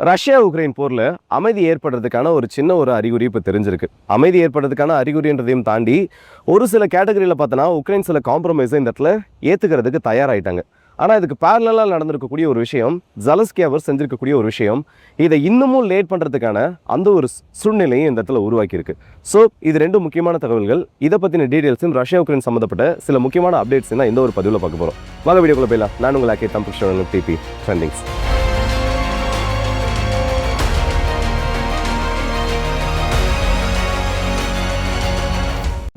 Russia Ukraine போரில் அமைதி ஏற்படுறதுக்கான ஒரு சின்ன ஒரு அறிகுறி இப்போ தெரிஞ்சிருக்கு. அமைதி ஏற்படுறதுக்கான அறிகுறின்றதையும் தாண்டி ஒரு சில கேட்டகரியில் பார்த்தோன்னா உக்ரைன் சில காம்ப்ரமைஸை இந்த இடத்துல ஏற்றுக்கிறதுக்கு தயாராயிட்டாங்க. ஆனால் இதுக்கு பேரலாக நடந்திருக்கக்கூடிய ஒரு விஷயம் ஜலஸ்கி அவர் செஞ்சிருக்கக்கூடிய ஒரு விஷயம் இதை இன்னமும் லேட் பண்ணுறதுக்கான அந்த ஒரு சூழ்நிலையும் இந்த இடத்துல உருவாக்கியிருக்கு. ஸோ இது ரெண்டு முக்கியமான தகவல்கள். இதை பற்றின டீடைல்ஸும் ரஷ்யா உக்ரைன் சம்மந்தப்பட்ட சில முக்கியமான அப்டேட்ஸ் தான் இந்த ஒரு பதிவில் பார்க்க போகிறோம் வாங்க வீடியோக்குள்ள போயிடலாம். நான் உங்களை ஆக்கே தம்பிஷன் டிபி ட்ரெண்டிங்ஸ்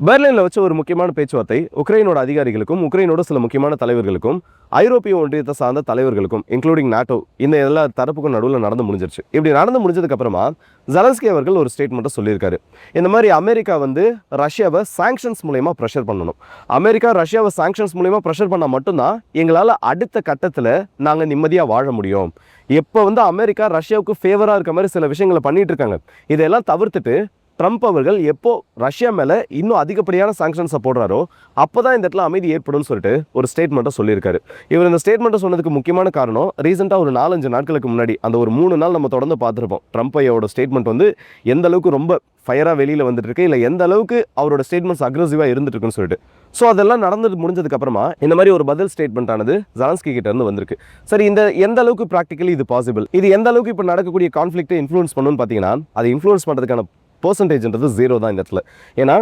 பெர்லினில் வச்ச ஒரு முக்கியமான பேச்சுவார்த்தை உக்ரைனோட அதிகாரிகளுக்கும் உக்ரைனோட சில முக்கியமான தலைவர்களுக்கும் ஐரோப்பிய ஒன்றியத்தை சார்ந்த தலைவர்களுக்கும் இன்க்ளூடிங் நாட்டோ இந்த எல்லா தரப்புக்கும் நடுவில் நடந்து முடிஞ்சிருச்சு. இப்படி நடந்து முடிஞ்சதுக்கப்புறமா ஜலன்ஸ்கி அவர்கள் ஒரு ஸ்டேட்மெண்ட்டை சொல்லியிருக்காரு. இந்த மாதிரி அமெரிக்கா வந்து ரஷ்யாவை சாங்ஷன்ஸ் மூலயமா ப்ரெஷர் பண்ணணும். அமெரிக்கா ரஷ்யாவை சாங்ஷன்ஸ் மூலயமா ப்ரெஷர் பண்ணால் மட்டும்தான் எங்களால் அடுத்த கட்டத்தில் நாங்கள் நிம்மதியாக வாழ முடியும். எப்போ வந்து அமெரிக்கா ரஷ்யாவுக்கு ஃபேவராக இருக்க மாதிரி சில விஷயங்களை பண்ணிட்டு இருக்காங்க. இதெல்லாம் தவிர்த்துட்டு ட்ரம்ப் அவர்கள் எப்போ ரஷ்யா மேலே இன்னும் அதிகப்படியான சாங்ஷன்ஸை போடுறாரோ அப்போ தான் இந்த இடத்துல அமைதி ஏற்படும்னு சொல்லிட்டு ஒரு ஸ்டேட்மெண்ட்டை சொல்லியிருக்காரு. இவர் இந்த ஸ்டேட்மெண்ட்டை சொன்னதுக்கு முக்கியமான காரணம் ரீசெண்டாக ஒரு நாலஞ்சு நாட்களுக்கு முன்னாடி அந்த ஒரு மூணு நாள் நம்ம தொடர்ந்து பார்த்துருப்போம். ட்ரம்ப் ஐயோட ஸ்டேட்மெண்ட் வந்து எந்த அளவுக்கு ரொம்ப ஃபயராக வெளியில் வந்துட்டு இருக்கு இல்லை எந்த அளவுக்கு அவரோட ஸ்டேட்மெண்ட்ஸ் அக்ரெசிவாக இருந்துட்டு இருக்குன்னு சொல்லிட்டு. ஸோ அதெல்லாம் நடந்து முடிஞ்சதுக்கப்புறமா இந்த மாதிரி ஒரு பதில் ஸ்டேட்மெண்ட் ஆனது ஜலான்ஸ்கி கிட்ட இருந்து வந்திருக்கு. சரி இந்த எந்த அளவுக்கு ப்ராக்டிக்கலி இது பாசிபிள் இது எந்த அளவுக்கு இப்போ நடக்கக்கூடிய கான்ஃப்ளிக்ட்டை இன்ஃப்ளூன்ஸ் பண்ணுன்னு பார்த்தீங்கன்னா அதை இன்ஃப்ளூயன்ஸ் பண்ணுறதுக்கான பர்சன்டேஜ்ன்றது ஜீரோ தான் இந்த இடத்துல. ஏன்னா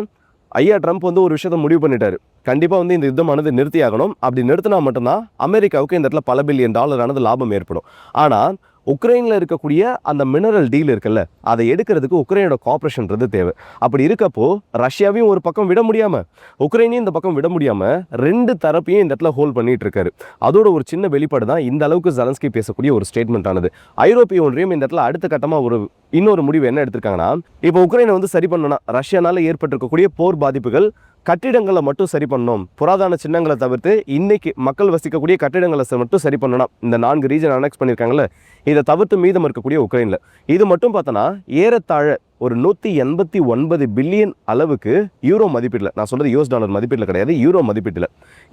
ஐயா ட்ரம்ப் வந்து ஒரு விஷயத்தை முடிவு பண்ணிட்டாரு. கண்டிப்பாக வந்து இந்த யுத்தமானது நிறுத்தியாகணும். அப்படி நிறுத்தினா மட்டும்தான் அமெரிக்காவுக்கு இந்த இடத்துல பல பில்லியன் டாலரானது லாபம் ஏற்படும். ஆனால் உக்ரைனில் இருக்கக்கூடிய அந்த மினரல் டீல் இருக்குல்ல அதை எடுக்கிறதுக்கு உக்ரைனோட கார்பரேஷன்றது தேவை. அப்படி இருக்கப்போ ரஷ்யாவையும் ஒரு பக்கம் விட முடியாமல் உக்ரைனையும் இந்த பக்கம் விட முடியாமல் ரெண்டு தரப்பையும் இந்த இடத்துல ஹோல்ட் பண்ணிட்டு இருக்காரு அதோட ஒரு சின்ன வெளிப்பாடு தான் இந்த அளவுக்கு ஜலன்ஸ்கி பேசக்கூடிய ஒரு ஸ்டேட்மெண்ட் ஆனது. ஐரோப்பிய ஒன்றியம் இந்த இடத்துல அடுத்த கட்டமாக ஒரு இன்னொரு முடிவு என்ன எடுத்திருக்காங்கன்னா இப்போ உக்ரைனை வந்து சரி பண்ணணும்னா ரஷ்யானால ஏற்பட்டிருக்கக்கூடிய போர் பாதிப்புகள் கட்டிடங்களை மட்டும் சரி பண்ணணும். புராதன சின்னங்களை தவிர்த்து இன்னைக்கு மக்கள் வசிக்கக்கூடிய கட்டிடங்களை மட்டும் சரி பண்ணணும் இந்த நான்கு ரீஜன் அனெக்ஸ் பண்ணியிருக்காங்கல்ல இதை தவிர்த்து மீதம் இருக்கக்கூடிய உக்ரைனில். இது மட்டும் பார்த்தோன்னா ஏறத்தாழ ஒரு நூற்றி எண்பத்தி ஒன்பது பில்லியன் அளவுக்கு யூரோ மதிப்பீட்டில் நான் சொல்கிறது யூஎஸ் டாலர் மதிப்பீட்டில் கிடையாது யூரோ மதிப்பீட்டில்.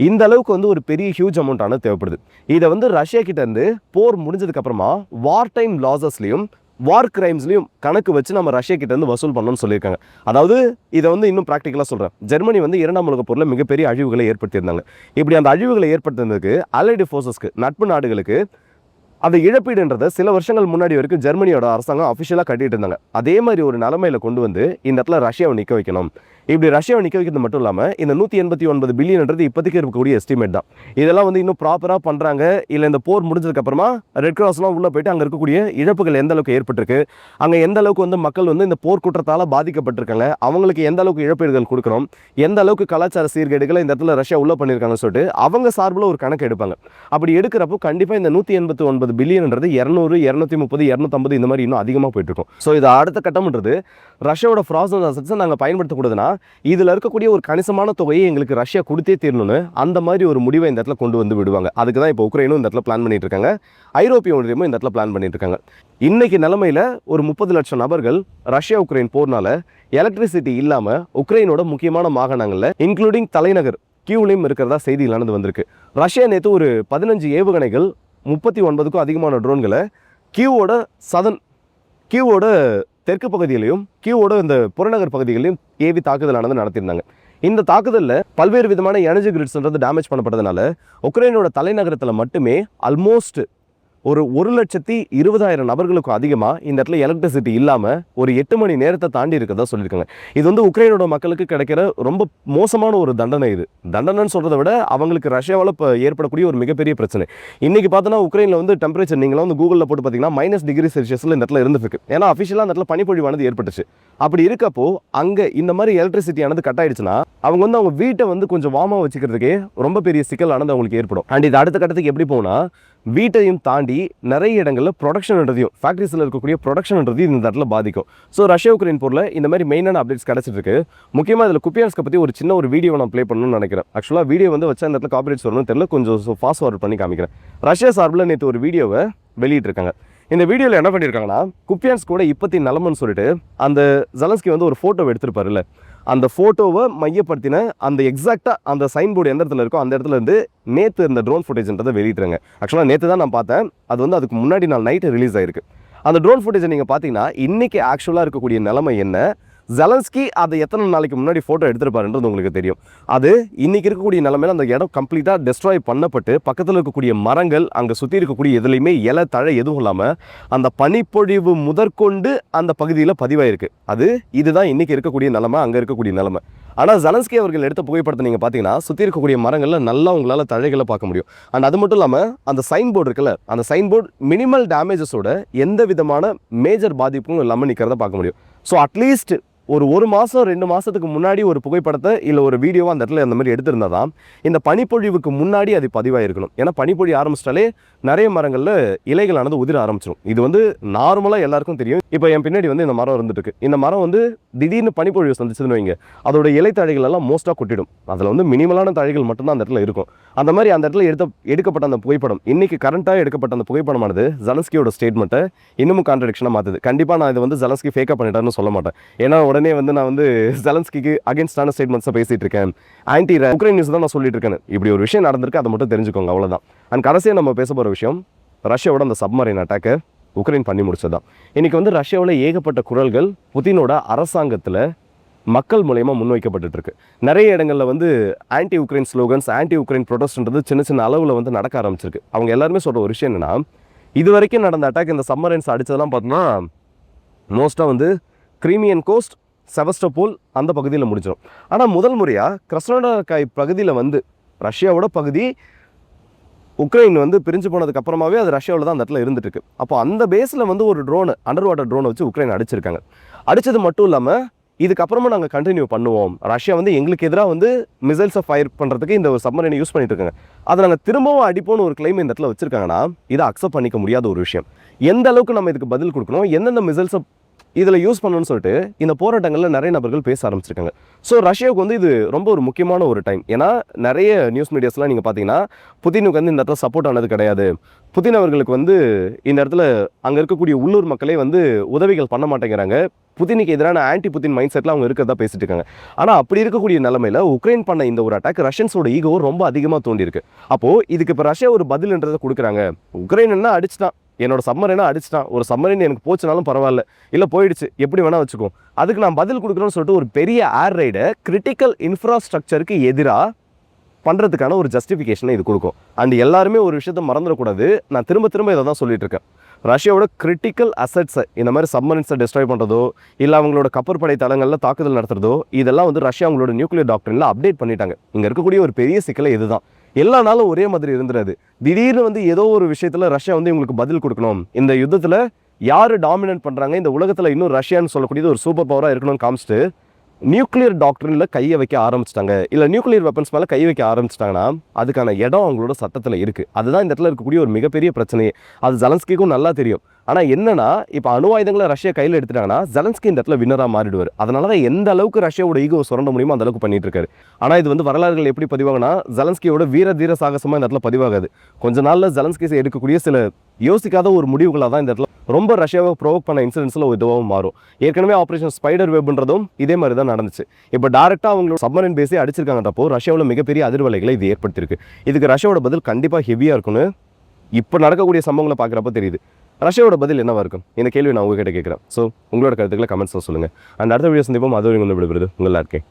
இந்த அளவுக்கு வந்து ஒரு பெரிய ஹியூஜ் அமௌண்ட்டான தேவைப்படுது. இதை வந்து ரஷ்யா கிட்டேருந்து போர் முடிஞ்சதுக்கப்புறமா வார் டைம் லாசஸ்லையும் வார் கிரைம்ஸ்லையும் கணக்கு வச்சு நம்ம ரஷ்யா கிட்ட இருந்து வசூல் பண்ணணும்னு சொல்லியிருக்காங்க. அதாவது இதை வந்து இன்னும் ப்ராக்டிக்கலாக சொல்கிறேன் ஜெர்மனி வந்து இரண்டாம் உலக பொருளில் மிகப்பெரிய அழிவுகளை ஏற்படுத்தியிருந்தாங்க. இப்படி அந்த அழிவுகளை ஏற்படுத்தினதுக்கு அலைடு ஃபோர்ஸஸ்க்கு நட்பு நாடுகளுக்கு அந்த இழப்பீடுன்றதை சில வருஷங்கள் முன்னாடி வரைக்கும் ஜெர்மனியோட அரசாங்கம் அஃபிஷியலாக கட்டிட்டு இருந்தாங்க. அதே மாதிரி ஒரு நிலைமையில கொண்டு வந்து இந்த இடத்துல ரஷ்யாவை நிற்க வைக்கணும். இப்படி ரஷ்யாவை நிற்க வைக்கிறது மட்டும் இல்லாமல் இந்த நூற்றி எண்பத்தி ஒன்பது பில்லியன்ன்றது இப்போதைக்கு இருக்கக்கூடிய எஸ்டிமேட் தான். இதெல்லாம் வந்து இன்னும் ப்ராப்பராக பண்ணுறாங்க இல்லை இந்த போர் முடிஞ்சதுக்கப்புறமா ரெட் கிராஸ்லாம் உள்ளே போயிட்டு அங்கே இருக்கக்கூடிய இழப்புகள் எந்த அளவுக்கு ஏற்பட்டிருக்கு? அங்கே எந்த அளவுக்கு வந்து மக்கள் வந்து இந்த போர் குற்றத்தால் பாதிக்கப்பட்டிருக்காங்க? அவங்களுக்கு எந்த அளவுக்கு இழப்பீடுகள் கொடுக்குறோம் எந்த அளவுக்கு கலாச்சார சீர்கேடுகளை இந்த இடத்துல ரஷ்யா உள்ளே பண்ணியிருக்காங்கன்னு சொல்லிட்டு அவங்க சார்பில் ஒரு கணக்கு எடுப்பாங்க. அப்படி எடுக்கிறப்போ கண்டிப்பாக இந்த நூற்றி எண்பத்தி ஒன்பது பில்லியன்ன்றது இரநூறு இரநூத்தி முப்பது இரநூத்தம்பது இந்த மாதிரி இன்னும் அதிகமாக போயிட்டு இருக்கும். ஸோ இது அடுத்த கட்டம்ன்றது ரஷ்யாவோட ஃப்ராசன் அசட்ஸை நாங்கள் பயன்படுத்தக்கூடாதுன்னா இதில் இருக்கக்கூடிய ஒரு கணிசமான தொகையை எங்களுக்கு ரஷ்யா கொடுத்தே தீரணும்னு அந்த மாதிரி ஒரு முடிவை இந்த இடத்துல கொண்டு வந்து விடுவாங்க. அதுக்கு தான் இப்போ உக்ரைனும் இந்த இடத்துல பிளான் பண்ணிட்டு இருக்காங்க. ஐரோப்பிய ஒன்றியமும் இந்த இடத்துல பிளான் பண்ணிட்டு இருக்காங்க. இன்னைக்கு நிலமையில ஒரு முப்பது லட்சம் நபர்கள் ரஷ்யா உக்ரைன் போர்னால எலக்ட்ரிசிட்டி இல்லாமல் உக்ரைனோட முக்கியமான மாகாணங்களில் இன்க்ளூடிங் தலைநகர் கியூலையும் இருக்கிறதா செய்தி நடந்து வந்திருக்கு. ரஷ்யா நேற்று ஒரு பதினஞ்சு ஏவுகணைகள் முப்பத்தி ஒன்பதுக்கும் அதிகமான ட்ரோன்களை கியூவோட சதன் கியூவோட தெற்கு பகுதியிலையும் கியூவோட இந்த புறநகர் பகுதிகளையும் ஏவி தாக்குதலானது நடத்தியிருந்தாங்க. இந்த தாக்குதலில் பல்வேறு விதமான எனர்ஜி கிரிட்ஸ்ன்றது டேமேஜ் பண்ணப்பட்டதுனால உக்ரைனோட தலைநகரத்தில் மட்டுமே ஆல்மோஸ்ட் ஒரு ஒரு லட்சத்தி இருபதாயிரம் நபர்களுக்கும் அதிகமாக இந்த இடத்துல எலக்ட்ரிசிட்டி இல்லாமல் ஒரு எட்டு மணி நேரத்தை தாண்டி இருக்கதா சொல்லியிருக்காங்க. இது வந்து உக்ரைனோட மக்களுக்கு கிடைக்கிற ரொம்ப மோசமான ஒரு தண்டனை இது. தண்டனைன்னு சொல்கிறத விட அவங்களுக்கு ரஷ்யாவால் இப்போ ஏற்படக்கூடிய ஒரு மிகப்பெரிய பிரச்சனை. இன்றைக்கி பார்த்தோன்னா உக்ரைனில் வந்து டெம்பரேச்சர் நீங்களாம் வந்து கூகுளில் போட்டு பார்த்தீங்கன்னா மைனஸ் டிகிரி செல்சியஸில் இந்த இடத்துல இருந்துருக்கு. ஏன்னா அஃபிஷியலாக அந்த இடத்துல பனிப்பொழிவானது ஏற்பட்டுச்சு. அப்படி இருக்கப்போ அங்கே இந்த மாதிரி எலக்ட்ரிசிட்டியானது கட் ஆயிடுச்சுன்னா அவங்க வந்து அவங்க வீட்டை வந்து கொஞ்சம் வார்மாக வச்சுக்கிறதுக்கே ரொம்ப பெரிய சிக்கலானது அவங்களுக்கு ஏற்படும். அண்ட் இது அடுத்த கட்டத்துக்கு எப்படி போனால் வீட்டையும் தாண்டி நிறைய இடங்களில் ப்ரொடக்ஷன்ன்றதையும் ஃபேக்ட்ரிஸில் இருக்கக்கூடிய ப்ரொடக்ஷன்ன்றது இந்த இடத்துல பாதிக்கும். ஸோ ரஷ்யா உக்ரைன் போரில் இந்த மாதிரி மெயினான அப்டேட்ஸ் கிடச்சிட்டு இருக்கு முக்கியமாக இதில் குப்பியான்ஸ்க்கு பற்றி ஒரு சின்ன ஒரு வீடியோ நான் ப்ளே பண்ணணும்னு நினைக்கிறேன். ஆக்சுவலாக வீடியோ வந்து வச்சா இந்த இடத்துல காப்பரேட்ஸ் வரணும்னு தெரியல. கொஞ்சம் ஃபாஸ்ட் ஃபார்வர்ட் பண்ணி காமிக்கிறேன். ரஷ்யா சார்பில் நேற்று ஒரு வீடியோவை வெளியிட்டிருக்காங்க. இந்த வீடியோவில் என்ன பண்ணியிருக்காங்கன்னா குப்பியான்ஸ் கூட இப்பத்தி நிலமன்னு சொல்லிட்டு அந்த ஜலஸ்கி வந்து ஒரு ஃபோட்டோ எடுத்திருப்பாருல்ல. அந்த ஃபோட்டோவை மையப்படுத்தின அந்த எக்ஸாக்டாக அந்த சைன் போர்டு எந்த இடத்துல இருக்கோ அந்த இடத்துல இருந்து நேற்று இந்த ட்ரோன் ஃபுட்டேஜ்ன்றதை வெளியிட்டுறாங்க ஆக்சுவலாக நேற்று தான் நான் பார்த்தேன். அது வந்து அதுக்கு முன்னாடி நாள் நைட்டு ரிலீஸ் ஆயிருக்கு. அந்த ட்ரோன் ஃபுட்டேஜை நீங்கள் பார்த்தீங்கன்னா இன்றைக்கி ஆக்சுவலாக இருக்கக்கூடிய நிலைமை என்ன? ஜெலன்ஸ்கி அதை எத்தனை நாளைக்கு முன்னாடி ஃபோட்டோ எடுத்திருப்பாருன்றது உங்களுக்கு தெரியும். அது இன்னைக்கு இருக்கக்கூடிய நிலமையில அந்த இடம் கம்ப்ளீட்டாக டெஸ்ட்ராய் பண்ணப்பட்டு பக்கத்தில் இருக்கக்கூடிய மரங்கள் அங்கே சுற்றி இருக்கக்கூடிய எதுலேயுமே இலை தழை எதுவும் இல்லாமல் அந்த பனிப்பொழிவு முதற்கொண்டு அந்த பகுதியில் பதிவாயிருக்கு. அது இதுதான் இன்றைக்கி இருக்கக்கூடிய நிலமை அங்கே இருக்கக்கூடிய நிலமை. ஆனால் ஜலன்ஸ்கி அவர்கள் எடுத்த புகைப்படத்தை நீங்கள் பார்த்தீங்கன்னா சுற்றி இருக்கக்கூடிய மரங்களில் நல்லா உங்களால் தழைகளை பார்க்க முடியும். அண்ட் அது மட்டும் இல்லாமல் அந்த சைன் போர்டு இருக்குல்ல அந்த சைன் போர்டு மினிமல் டேமேஜஸோட எந்த விதமான மேஜர் பாதிப்பும் இல்லாமல் நிற்கிறத பார்க்க முடியும். ஸோ அட்லீஸ்ட் ஒரு ஒரு மாதம் ரெண்டு மாதத்துக்கு முன்னாடி ஒரு புகைப்படத்தை இல்லை ஒரு வீடியோவை அந்த இடத்துல அந்த மாதிரி எடுத்திருந்தா தான் இந்த பனிப்பொழிவுக்கு முன்னாடி அது பதிவாயிருக்கணும். ஏன்னா பனிப்பொழி ஆரம்பிச்சிட்டாலே நிறைய மரங்களில் இலைகளானது உதிர ஆரம்பிச்சிடும் இது வந்து நார்மலாக எல்லாருக்கும் தெரியும். இப்போ என் பின்னாடி வந்து இந்த மரம் இருந்துட்டு இருக்கு. இந்த மரம் வந்து திடீர்னு பனிப்பொழிவு சந்திச்சதுன்னு வைங்க. அதோட இலை தழைகள் எல்லாம் மோஸ்ட்டாக கொட்டிடும். அதில் வந்து மினிமலான தழைகள் மட்டும்தான் அந்த இடத்துல இருக்கும். அந்த மாதிரி அந்த இடத்துல எடுத்த எடுக்கப்பட்ட அந்த புகைப்படம் இன்னைக்கு கரண்ட்டாக எடுக்கப்பட்ட அந்த புகைப்படமானது ஜலஸ்கியோட ஸ்டேட்மெண்ட்டை இன்னமும் கான்ட்ரடிக்ஷனாக மாற்றுது கண்டிப்பாக நான் இது வந்து ஜலஸ்கி ஃபேக்காக பண்ணிட்டாருன்னு சொல்ல மாட்டேன். ஏன்னா உடனே வந்து நான் வந்து ஜெலன்ஸ்கிக்கு அகேன்ஸ்டான ஸ்டேட்மெண்ட்ஸை பேசிட்டு இருக்கேன் ஆன்டி உக்ரைன் நியூஸ் தான் நான் சொல்லிட்டு இருக்கேன் இப்படி ஒரு விஷயம் நடந்திருக்கு அதை மட்டும் தெரிஞ்சுக்கோங்க அவ்வளோதான் அண்ட் கடைசியாக நம்ம பேச போகிற விஷயம் ரஷ்யாவோட அந்த சப்மரைன் அட்டாக்கு உக்ரைன் பண்ணி முடிச்சதுதான். இன்னைக்கு வந்து ரஷ்யாவில் ஏகப்பட்ட குரல்கள் புதினோட அரசாங்கத்தில் மக்கள் மூலயமா முன்வைக்கப்பட்டு இருக்கு நிறைய இடங்களில் வந்து anti Ukraine slogans anti Ukraine ப்ரொடெஸ்ட்ன்றது சின்ன சின்ன அளவில் வந்து நடக்க ஆரம்பிச்சிருக்கு. அவங்க எல்லாருமே சொல்கிற ஒரு விஷயம் என்னென்னா இது வரைக்கும் நடந்த அட்டாக் இந்த சம்மரைன்ஸ் அடித்ததெல்லாம் பார்த்தோம்னா மோஸ்ட்டாக வந்து கிரீமியன் கோஸ்ட் செவஸ்டோபோல் அந்த பகுதியில் முடிஞ்சிடும் ஆனால் முதல் முறையாக கிரஸ்னோடாக்காய் பகுதியில் வந்து ரஷ்யாவோட பகுதி உக்ரைன் வந்து பிரிஞ்சு போனதுக்கு அப்புறமாவே அது ரஷ்யாவில் தான் அந்த இடத்துல இருந்துட்டு இருக்கு அப்போ அந்த பேஸில் வந்து ஒரு ட்ரோன் அண்டர் வாட்டர் ட்ரோனை வச்சு உக்ரைன் அடிச்சிருக்காங்க. அடித்தது மட்டும் இல்லாமல் இதுக்கப்புறமா நாங்கள் கண்டினியூ பண்ணுவோம். ரஷ்யா வந்து எங்களுக்கு எதிராக வந்து மிசைல்ஸை ஃபயர் பண்ணுறதுக்கு இந்த ஒரு சப்மரைனை யூஸ் பண்ணிட்டு இருக்காங்க. அதை நாங்கள் திரும்பவும் அடிப்போம்னு ஒரு கிளைம் இந்த இடத்துல வச்சுருக்காங்கன்னா இதை அக்செப்ட் பண்ணிக்க முடியாத ஒரு விஷயம். எந்த அளவுக்கு நம்ம இதுக்கு பதில் கொடுக்கணும்? எந்தெந்த மிசைல்ஸை இதில் யூஸ் பண்ணணும்னு சொல்லிட்டு இந்த போராட்டங்களில் நிறைய நபர்கள் பேச ஆரம்பிச்சிருக்காங்க. ஸோ ரஷ்யாவுக்கு வந்து இது ரொம்ப ஒரு முக்கியமான ஒரு டைம் ஏன்னா நிறைய நியூஸ் மீடியாஸ்லாம் நீங்கள் பார்த்தீங்கன்னா புதினுக்கு வந்து இந்த இடத்துல சப்போர்ட் ஆனது கிடையாது. புதின் அவர்களுக்கு வந்து இந்த இடத்துல அங்கே இருக்கக்கூடிய உள்ளூர் மக்களே வந்து உதவிகள் பண்ண மாட்டேங்கிறாங்க. புதினுக்கு எதிரான ஆன்டி புதின் மைண்ட் செட்டில் அவங்க இருக்கிறதா பேசிட்டு இருக்காங்க. ஆனால் அப்படி இருக்கக்கூடிய நிலமையில் உக்ரைன் பண்ண இந்த ஒரு அட்டாக் ரஷ்யன்ஸோட ஈகோ ரொம்ப அதிகமாக தோண்டியிருக்கு அப்போது இதுக்கு இப்போ ரஷ்யா ஒரு பதில்ன்றதை கொடுக்குறாங்க. உக்ரைன் என்ன தான் என்னோட சம்மரினா அடிச்சிட்டான்? ஒரு சம்மரின் எனக்கு போச்சுனாலும் பரவாயில்ல. இல்லை போயிடுச்சு. எப்படி வேணால் வச்சுக்கோ. அதுக்கு நான் பதில் கொடுக்குறேன்னு சொல்லிட்டு ஒரு பெரிய ஏர் ரைடை கிரிட்டிக்கல் இன்ஃப்ராஸ்ட்ரக்சருக்கு எதிராக பண்ணுறதுக்கான ஒரு ஜஸ்டிஃபிகேஷனை இது கொடுக்கும். அண்ட் எல்லாருமே ஒரு விஷயத்த மறந்துடக்கூடாது. நான் திரும்ப திரும்ப இதை தான் சொல்லிட்டு இருக்கேன். ரஷ்யாவோட கிரிட்டிக்கல் அசட்ஸை இந்த மாதிரி சம்மரின்ஸை டெஸ்ட்ராய் பண்ணுறதோ இல்லை அவங்களோட கப்பற்படை தளங்களில் தாக்குதல் நடத்துறதோ இதெல்லாம் வந்து ரஷ்யா அவங்களோட நியூக்ளியர் டாக்டரில் அப்டேட் பண்ணிட்டாங்க. இங்கே இருக்கக்கூடிய ஒரு பெரிய சிக்கலை இதுதான். எல்லா நாளும் ஒரே மாதிரி இருந்துடாது. திடீர்னு வந்து ஏதோ ஒரு விஷயத்தில் ரஷ்யா வந்து இவங்களுக்கு பதில் கொடுக்கணும். இந்த யுத்தத்தில் யார் டாமினேட் பண்ணுறாங்க இந்த உலகத்தில் இன்னும் ரஷ்யான்னு சொல்லக்கூடியது ஒரு சூப்பர் பவராக இருக்கணும்னு காமிச்சிட்டு நியூக்ளியர் டாக்டரில் கையை வைக்க ஆரம்பிச்சிட்டாங்க. இல்லை நியூக்ளியர் வெப்பன்ஸ் மேலே கை வைக்க ஆரம்பிச்சிட்டாங்கன்னா அதுக்கான இடம் அவங்களோட சட்டத்தில் இருக்குது அதுதான் இந்த இடத்துல இருக்கக்கூடிய ஒரு மிகப்பெரிய பிரச்சனையே. அது ஜலன்ஸ்கிக்கும் நல்லா தெரியும். ஆனால் என்னன்னா இப்போ அணு ஆயுதங்களை ரஷ்யா கையில் எடுத்துட்டாங்கன்னா ஜலன்ஸ்கி இந்த இடத்துல வின்னராக மாறிடுவார். அதனால தான் எந்த அளவுக்கு ரஷ்யாவோட ஈகோ சுரண்ட முடியுமோ அந்த அளவுக்கு பண்ணிட்டு இருக்காரு ஆனால் இது வந்து வரலாறுகள் எப்படி பதிவாகுனா ஜலன்ஸ்கியோட வீர தீர சாகசமாக இந்த இடத்துல பதிவாகாது. கொஞ்ச நாளில் ஜலன்ஸ்கி எடுக்கக்கூடிய சில யோசிக்காத ஒரு முடிவுகளாக தான் இந்த இடத்துல ரொம்ப ரஷ்யாவை ப்ரொவோக் பண்ண இன்சிடென்ட்ஸில் ஒரு இதுவாகவும் மாறும். ஏற்கனவே ஆப்ரேஷன் ஸ்பைடர் வெப்ன்றதும் இதே மாதிரி தான் நடந்துச்சு. இப்போ டேரெக்டாக அவங்களோட சப்மரின் பேசி அடிச்சிருக்காங்கன்றப்போ ரஷ்யாவில் மிகப்பெரிய அதிர்வலைகளை இது ஏற்படுத்தியிருக்கு. இதுக்கு ரஷ்யாவோட பதில் கண்டிப்பாக ஹெவியாக இருக்குன்னு இப்போ நடக்கக்கூடிய சம்பவங்களை பார்க்குறப்ப தெரியுது. ரஷ்யாவோட பதில் என்னவா இருக்கும்? இந்த கேள்வி நான் உங்ககிட்ட கேட்குறேன். ஸோ உங்களோட கருத்துக்களை கமெண்ட்ஸில் சொல்லுங்கள் அண்ட் அடுத்த வீடியோ சந்திப்போம். அது வரைக்கும் வந்து விடுபடுது உங்களா இருக்கேன்